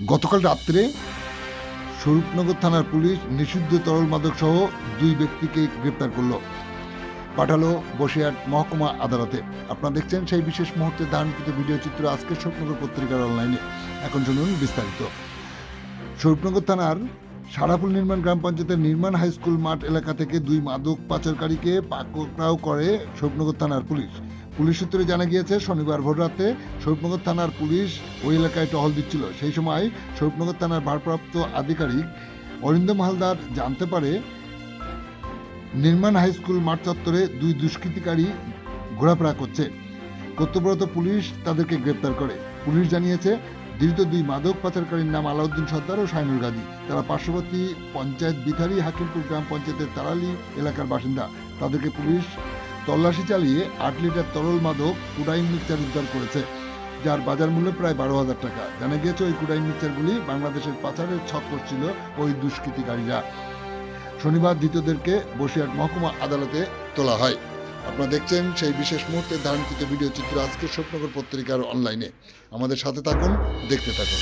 গতকাল রাত্রে স্বরূপনগর থানার পুলিশ নিষিদ্ধ তরল মাদক সহ দুই ব্যক্তিকে গ্রেপ্তার করল। পাঠালো বসিরহাট মহকুমা আদালতে। আপনারা দেখছেন সেই বিশেষ মুহূর্তে ধারণকৃত ভিডিও চিত্র আজকে স্বপ্নগর পত্রিকার অনলাইনে। এখন শুনুন বিস্তারিত। স্বরূপনগর থানার সারাপুল নির্মাণ গ্রাম পঞ্চায়েতের নির্মাণ হাই স্কুল মাঠ এলাকা থেকে দুই মাদক পাচারকারীকে পাকড়াও করে স্বরূপনগর থানার পুলিশ। পুলিশ সূত্রে জানা গিয়েছে, শনিবার ভোররাতে স্বরূপনগর থানার পুলিশ ওই এলাকায় টহল দিচ্ছিল। সেই সময় স্বরূপনগর থানার ভারপ্রাপ্ত আধিকারিক অরিন্দম হালদার জানতে পারে, নির্মাণ হাই স্কুল মাঠ চত্বরে দুই দুষ্কৃতিকারী ঘোরাফেরা করছে। কর্তব্যরত পুলিশ তাদেরকে গ্রেপ্তার করে। পুলিশ জানিয়েছে ধৃত দুই মাদক পাচারকারীর নাম আলাউদ্দিন সর্দার ও শাইনুল গাজী। তারা পার্শ্ববর্তী পঞ্চায়েত বিথারি হাকিমপুর গ্রাম পঞ্চায়েতের তারালি এলাকার বাসিন্দা। তাদেরকে পুলিশ তল্লাশি চালিয়ে আট লিটার তরল মাদক কুডাইন মিক্সার উদ্ধার করেছে, যার বাজার মূল্য প্রায় বারো হাজার টাকা। জানা গিয়েছে, ওই কুডাইন মিক্সচারগুলি বাংলাদেশের পাচারের ছক করছিল ওই দুষ্কৃতিকারীরা। শনিবার ধৃতদেরকে বসিরহাট মহকুমা আদালতে তোলা হয়। আপনারা দেখছেন সেই বিশেষ মুহূর্তে ধারণকৃত ভিডিও চিত্র আজকে স্বপ্নগর পত্রিকার অনলাইনে। আমাদের সাথে থাকুন, দেখতে থাকুন।